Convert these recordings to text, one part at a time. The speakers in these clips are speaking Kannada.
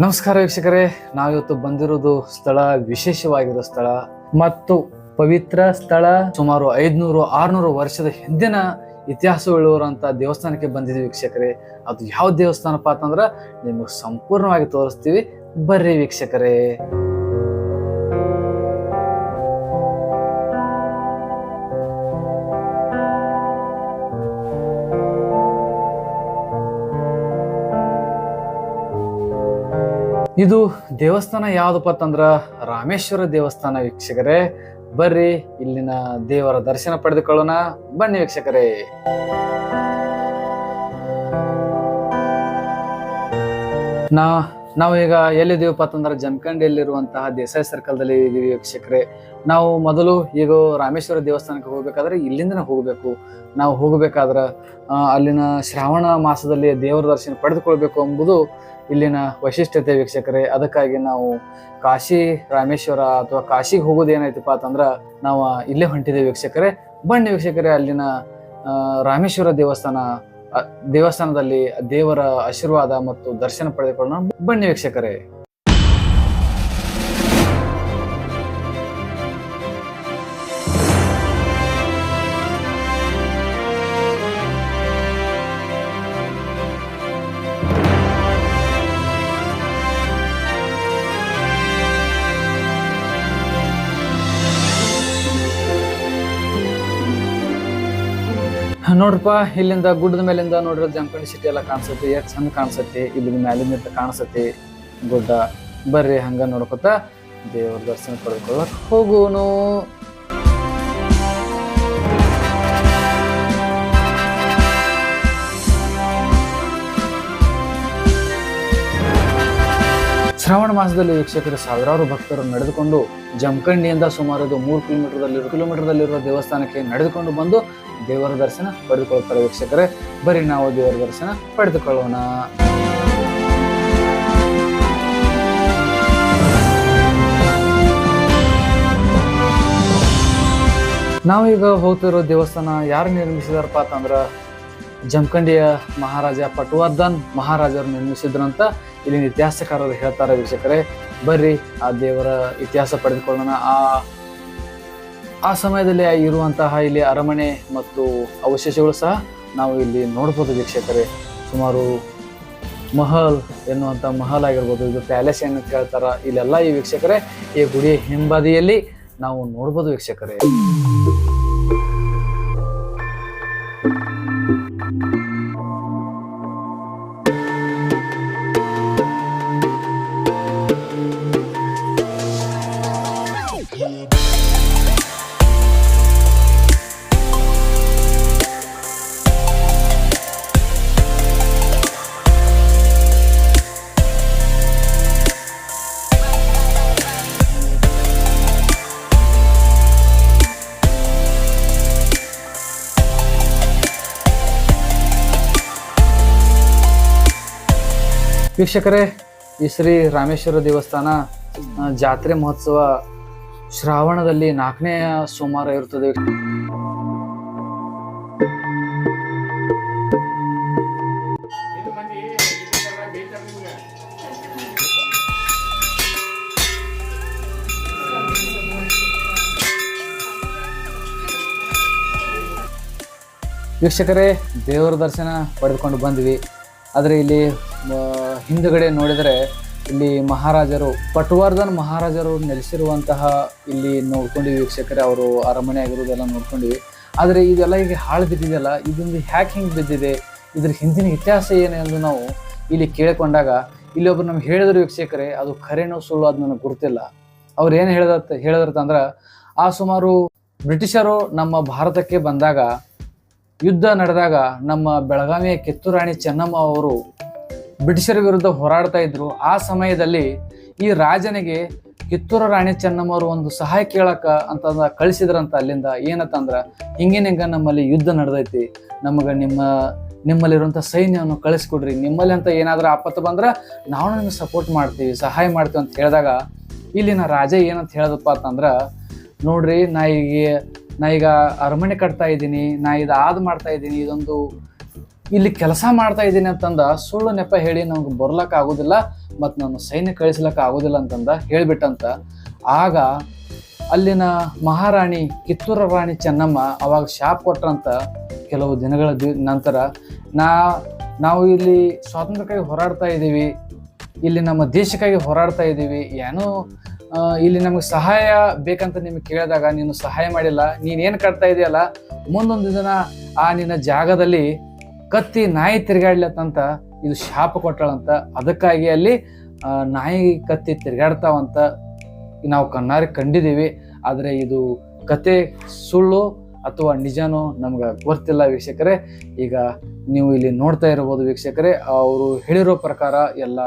ನಮಸ್ಕಾರ ವೀಕ್ಷಕರೇ, ನಾವಿವತ್ತು ಬಂದಿರೋದು ಸ್ಥಳ, ವಿಶೇಷವಾಗಿರೋ ಸ್ಥಳ ಮತ್ತು ಪವಿತ್ರ ಸ್ಥಳ, ಸುಮಾರು ಐದ್ನೂರು, ಆರ್ನೂರು ವರ್ಷದ ಹಿಂದಿನ ಇತಿಹಾಸವುಳ್ಳವರಂತ ದೇವಸ್ಥಾನಕ್ಕೆ ಬಂದಿದ್ದೀವಿ ವೀಕ್ಷಕರೇ. ಅದು ಯಾವ ದೇವಸ್ಥಾನಪ್ಪ ಅಂತಂದ್ರೆ ನಿಮಗೆ ಸಂಪೂರ್ಣವಾಗಿ ತೋರಿಸ್ತೀವಿ. ಬರ್ರಿ ವೀಕ್ಷಕರೇ. ಇದು ದೇವಸ್ಥಾನ ಯಾವ್ದಪ್ಪ ಅಂತಂದ್ರ ರಾಮೇಶ್ವರ ದೇವಸ್ಥಾನ ವೀಕ್ಷಕರೇ. ಬರ್ರಿ, ಇಲ್ಲಿನ ದೇವರ ದರ್ಶನ ಪಡೆದುಕೊಳ್ಳೋಣ. ಬನ್ನಿ ವೀಕ್ಷಕರೇ. ನಾ ನಾವೀಗ ಎಲ್ಲಿದ್ದೀವಪ್ಪ ಅಂತಂದ್ರೆ ಜಮಖಂಡಿಯಲ್ಲಿರುವಂತಹ ದೇಸಾಯಿ ಸರ್ಕಲ್ದಲ್ಲಿ ಇದ್ದೀವಿ ವೀಕ್ಷಕರೇ. ನಾವು ಮೊದಲು ಈಗ ರಾಮೇಶ್ವರ ದೇವಸ್ಥಾನಕ್ಕೆ ಹೋಗ್ಬೇಕಾದ್ರೆ ಇಲ್ಲಿಂದನೇ ಹೋಗಬೇಕು. ನಾವು ಹೋಗಬೇಕಾದ್ರೆ ಅಲ್ಲಿನ ಶ್ರಾವಣ ಮಾಸದಲ್ಲಿ ದೇವರ ದರ್ಶನ ಪಡೆದುಕೊಳ್ಬೇಕು ಎಂಬುದು ಇಲ್ಲಿನ ವೈಶಿಷ್ಟ್ಯತೆ ವೀಕ್ಷಕರೇ. ಅದಕ್ಕಾಗಿ ನಾವು ಕಾಶಿ ರಾಮೇಶ್ವರ ಅಥವಾ ಕಾಶಿಗೆ ಹೋಗೋದು ಏನಾಯ್ತಪ್ಪ ಅಂತಂದ್ರೆ ನಾವು ಇಲ್ಲೇ ಹೊಂಟಿದ್ದೇವೆ ವೀಕ್ಷಕರೇ. ಬಣ್ಣ ವೀಕ್ಷಕರೇ ಅಲ್ಲಿನ ರಾಮೇಶ್ವರ ದೇವಸ್ಥಾನ ದೇವಸ್ಥಾನದಲ್ಲಿ ದೇವರ ಆಶೀರ್ವಾದ ಮತ್ತು ದರ್ಶನ ಪಡೆದುಕೊಳ್ಳೋಣ ಬನ್ನಿ ವೀಕ್ಷಕರೇ. ನೋಡ್ರಪ್ಪ, ಇಲ್ಲಿಂದ ಗುಡ್ಡದ ಮೇಲಿಂದ ನೋಡ್ರಿ ಜಮಖಂಡಿ ಸಿಟಿ ಎಲ್ಲ ಕಾಣಿಸುತ್ತೆ, ಎಷ್ಟು ಚಂದ ಕಾಣಿಸುತ್ತೆ ಇಲ್ಲಿ ಮ್ಯಾಲಿಂದ ಕಾಣಿಸುತ್ತೆ. ಗುಡ್ಡ, ಬರ್ರಿ ಹಂಗ ನೋಡ್ಕೊತ ದೇವ್ರ ದರ್ಶನ ಪಡ್ಕೊಳಕ್ ಹೋಗೋನು ಶ್ರಾವಣ ಮಾಸದಲ್ಲಿ ವೀಕ್ಷಕರು ಸಾವಿರಾರು ಭಕ್ತರು ನಡೆದುಕೊಂಡು ಜಮಖಂಡಿಯಿಂದ ಸುಮಾರು ಇದು ಮೂರು ಎರಡು ಕಿಲೋಮೀಟರ್ದಲ್ಲಿರುವ ದೇವಸ್ಥಾನಕ್ಕೆ ನಡೆದುಕೊಂಡು ಬಂದು ದೇವರ ದರ್ಶನ ಪಡೆದುಕೊಳ್ಳುತ್ತಾರೆ ವೀಕ್ಷಕರೇ. ಬರೀ ನಾವು ದೇವರ ದರ್ಶನ ಪಡೆದುಕೊಳ್ಳೋಣ. ನಾವೀಗ ಹೋಗ್ತಿರೋ ದೇವಸ್ಥಾನ ಯಾರು ನಿರ್ಮಿಸಿದಾರಪ್ಪ ಅಂತಂದ್ರೆ ಜಮಖಂಡಿಯ ಮಹಾರಾಜ ಪಟವರ್ಧನ್ ಮಹಾರಾಜರು ನಿರ್ಮಿಸಿದ್ರಂತ ಇಲ್ಲಿನ ಇತಿಹಾಸಕಾರರು ಹೇಳ್ತಾರೆ ವೀಕ್ಷಕರೇ, ಬರ್ರಿ, ಆ ದೇವರ ಇತಿಹಾಸ ಪಡೆದುಕೊಳ್ಳೋಣ. ಆ ಆ ಸಮಯದಲ್ಲಿ ಇರುವಂತಹ ಇಲ್ಲಿ ಅರಮನೆ ಮತ್ತು ಅವಶೇಷಗಳು ಸಹ ನಾವು ಇಲ್ಲಿ ನೋಡ್ಬೋದು ವೀಕ್ಷಕರೇ. ಸುಮಾರು ಮಹಲ್ ಎನ್ನುವಂಥ ಮಹಲ್ ಆಗಿರ್ಬೋದು, ಇದು ಪ್ಯಾಲೇಸ್ ಏನಂತ ಕೇಳ್ತಾರ, ಇಲ್ಲೆಲ್ಲ ಈ ವೀಕ್ಷಕರೇ, ಈ ಗುಡಿಯ ಹಿಂಬದಿಯಲ್ಲಿ ನಾವು ನೋಡ್ಬೋದು ವೀಕ್ಷಕರೇ. ವೀಕ್ಷಕರೇ, ಈ ಶ್ರೀ ರಾಮೇಶ್ವರ ದೇವಸ್ಥಾನ ಜಾತ್ರೆ ಮಹೋತ್ಸವ ಶ್ರಾವಣದಲ್ಲಿ ನಾಲ್ಕನೇ ಸೋಮವಾರ ಇರುತ್ತದೆ. ವೀಕ್ಷಕರೇ, ದೇವರ ದರ್ಶನ ಪಡೆದುಕೊಂಡು ಬಂದ್ವಿ. ಆದರೆ ಇಲ್ಲಿ ಹಿಂದುಗಡೆ ನೋಡಿದರೆ ಇಲ್ಲಿ ಮಹಾರಾಜರು, ಪಟ್ವರ್ಧನ್ ಮಹಾರಾಜರು ನೆಲೆಸಿರುವಂತಹ ಇಲ್ಲಿ ನೋಡ್ಕೊಂಡು ವೀಕ್ಷಕರೇ, ಅವರು ಅರಮನೆ ಆಗಿರೋದೆಲ್ಲ ನೋಡ್ಕೊಂಡ್ವಿ. ಆದರೆ ಇದೆಲ್ಲ ಈಗ ಹಾಳು ಬಿದ್ದಿದೆಯಲ್ಲ, ಇದೊಂದು ಹ್ಯಾಕ್ ಹಿಂಗೆ ಬಿದ್ದಿದೆ, ಇದ್ರ ಹಿಂದಿನ ಇತಿಹಾಸ ಏನು ಎಂದು ನಾವು ಇಲ್ಲಿ ಕೇಳಿಕೊಂಡಾಗ ಇಲ್ಲಿ ಒಬ್ರು ನಮ್ಗೆ ಹೇಳಿದ್ರು ವೀಕ್ಷಕರೇ, ಅದು ಖರೇನೋ ಸುಳ್ಳು ಅದು ನನಗೆ ಗುರುತಿಲ್ಲ. ಅವ್ರು ಏನು ಹೇಳಿದ ಹೇಳಿದ್ರಂದ್ರೆ ಆ ಸುಮಾರು ಬ್ರಿಟಿಷರು ನಮ್ಮ ಭಾರತಕ್ಕೆ ಬಂದಾಗ, ಯುದ್ಧ ನಡೆದಾಗ ನಮ್ಮ ಬೆಳಗಾವಿಯ ಕಿತ್ತೂರಾಣಿ ಚೆನ್ನಮ್ಮ ಅವರು ಬ್ರಿಟಿಷರ ವಿರುದ್ಧ ಹೋರಾಡ್ತಾ ಇದ್ರು. ಆ ಸಮಯದಲ್ಲಿ ಈ ರಾಜನಿಗೆ ಕಿತ್ತೂರು ರಾಣಿ ಚೆನ್ನಮ್ಮರು ಒಂದು ಸಹಾಯ ಕೇಳಕ ಅಂತಂದ ಕಳಿಸಿದ್ರಂತ ಅಲ್ಲಿಂದ. ಏನತ್ತಂದ್ರೆ ಹಿಂಗಿನ ಹಿಂಗೆ ನಮ್ಮಲ್ಲಿ ಯುದ್ಧ ನಡೆದೈತಿ. ನಮಗೆ ನಿಮ್ಮ ನಿಮ್ಮಲ್ಲಿರುವಂಥ ಸೈನ್ಯವನ್ನು ಕಳಿಸ್ಕೊಡ್ರಿ. ನಿಮ್ಮಲ್ಲಿ ಅಂತ ಏನಾದ್ರೂ ಆಪತ್ತು ಬಂದ್ರೆ ನಾವು ನಿಮ್ಗೆ ಸಪೋರ್ಟ್ ಮಾಡ್ತೀವಿ, ಸಹಾಯ ಮಾಡ್ತೀವಿ ಅಂತ ಹೇಳಿದಾಗ ಇಲ್ಲಿನ ರಾಜ ಏನಂತ ಹೇಳಿದಪ್ಪ ಅಂತಂದ್ರೆ, ನೋಡ್ರಿ ನಾ ಈಗ ನಾ ಈಗ ಅರಮನೆ ಕಟ್ತಾ ಇದ್ದೀನಿ, ನಾ ಇದು ಆದ್ ಮಾಡ್ತಾ ಇದ್ದೀನಿ, ಇದೊಂದು ಇಲ್ಲಿ ಕೆಲಸ ಮಾಡ್ತಾ ಇದ್ದೀನಿ ಅಂತಂದ ಸುಳ್ಳು ನೆಪ ಹೇಳಿ ನಮ್ಗೆ ಬರ್ಲಕ್ಕ ಆಗೋದಿಲ್ಲ, ಮತ್ತು ನಾನು ಸೈನ್ಯ ಕಳಿಸ್ಲಕ್ಕ ಆಗೋದಿಲ್ಲ ಅಂತಂದ ಹೇಳ್ಬಿಟ್ಟಂತ. ಆಗ ಅಲ್ಲಿನ ಮಹಾರಾಣಿ ಕಿತ್ತೂರ ರಾಣಿ ಚೆನ್ನಮ್ಮ ಅವಾಗ ಶಾಪ್ ಕೊಟ್ರಂತ ಕೆಲವು ದಿನಗಳ ದಿ, ನಂತರ, ನಾ, ನಾವು ಇಲ್ಲಿ ಸ್ವಾತಂತ್ರ್ಯಕ್ಕಾಗಿ ಹೋರಾಡ್ತಾ ಇದ್ದೀವಿ, ಇಲ್ಲಿ ನಮ್ಮ ದೇಶಕ್ಕಾಗಿ ಹೋರಾಡ್ತಾ ಇದ್ದೀವಿ, ಏನೋ ಇಲ್ಲಿ ನಮಗೆ ಸಹಾಯ ಬೇಕಂತ ನಿಮಗೆ ಕೇಳಿದಾಗ ನೀನು ಸಹಾಯ ಮಾಡಿಲ್ಲ ನೀನೇನು ಕಟ್ತಾ ಇದೆಯಲ್ಲ, ಮುಂದೊಂದು ದಿನ ಆ ನಿನ್ನ ಜಾಗದಲ್ಲಿ ಕತ್ತಿ ನಾಯಿ ತಿರುಗಾಡ್ಲತ್ತಂತ ಇದು ಶಾಪ ಕೊಟ್ಟಳಂತ ಅದಕ್ಕಾಗಿ ಅಲ್ಲಿ ನಾಯಿ ಕತ್ತಿ ತಿರುಗಾಡ್ತಾವಂತ ನಾವು ಕಣ್ಣಾರಿ ಕಂಡಿದ್ದೀವಿ. ಆದರೆ ಇದು ಕತೆ ಸುಳ್ಳು ಅಥವಾ ನಿಜನೋ ನಮ್ಗೆ ಗೊತ್ತಿಲ್ಲ ವೀಕ್ಷಕರೇ. ಈಗ ನೀವು ಇಲ್ಲಿ ನೋಡ್ತಾ ಇರ್ಬೋದು ವೀಕ್ಷಕರೇ, ಅವರು ಹೇಳಿರೋ ಪ್ರಕಾರ ಎಲ್ಲ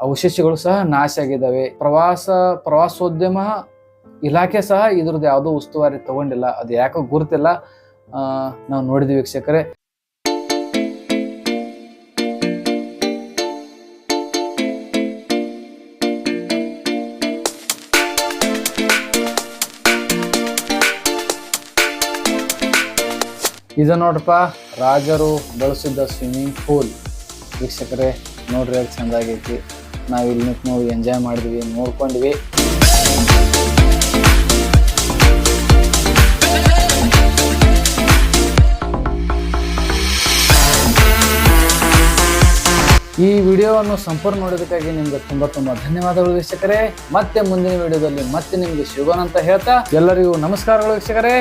ಅವಶೇಷಗಳು ಸಹ ನಾಶ ಆಗಿದ್ದಾವೆ. ಪ್ರವಾಸ, ಪ್ರವಾಸೋದ್ಯಮ ಇಲಾಖೆ ಸಹ ಇದ್ರದ್ದು ಯಾವುದೋ ಉಸ್ತುವಾರಿ ತಗೊಂಡಿಲ್ಲ. ಅದು ಯಾಕೋ ಗುರುತಿಲ್ಲ ನಾವು ನೋಡಿದ್ವಿ ವೀಕ್ಷಕರೇ. ಇದು ನೋಡಪ್ಪ ರಾಜರು ಬಳಸಿದ್ದ ಸ್ವಿಮ್ಮಿಂಗ್ ಪೂಲ್ ವೀಕ್ಷಕರೇ, ನೋಡ್ರಿ ಅದು ಚಂದ ಆಗೈತಿ ನಾವು ಇಲ್ಲಿ ನಿಂತು ಎಂಜಾಯ್ ಮಾಡಿದ್ವಿ, ನೋಡ್ಕೊಂಡ್ವಿ. ಈ ವಿಡಿಯೋವನ್ನು ಸಂಪೂರ್ಣ ನೋಡೋದಕ್ಕಾಗಿ ನಿಮ್ಗೆ ತುಂಬಾ ತುಂಬಾ ಧನ್ಯವಾದಗಳು ವೀಕ್ಷಕರೇ. ಮತ್ತೆ ಮುಂದಿನ ವಿಡಿಯೋದಲ್ಲಿ ಮತ್ತೆ ನಿಮ್ಗೆ ಸಿಗೋಣ ಅಂತ ಹೇಳ್ತಾ ಎಲ್ಲರಿಗೂ ನಮಸ್ಕಾರಗಳು ವೀಕ್ಷಕರೇ.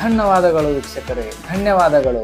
ಧನ್ಯವಾದಗಳು ವೀಕ್ಷಕರೇ ಧನ್ಯವಾದಗಳು.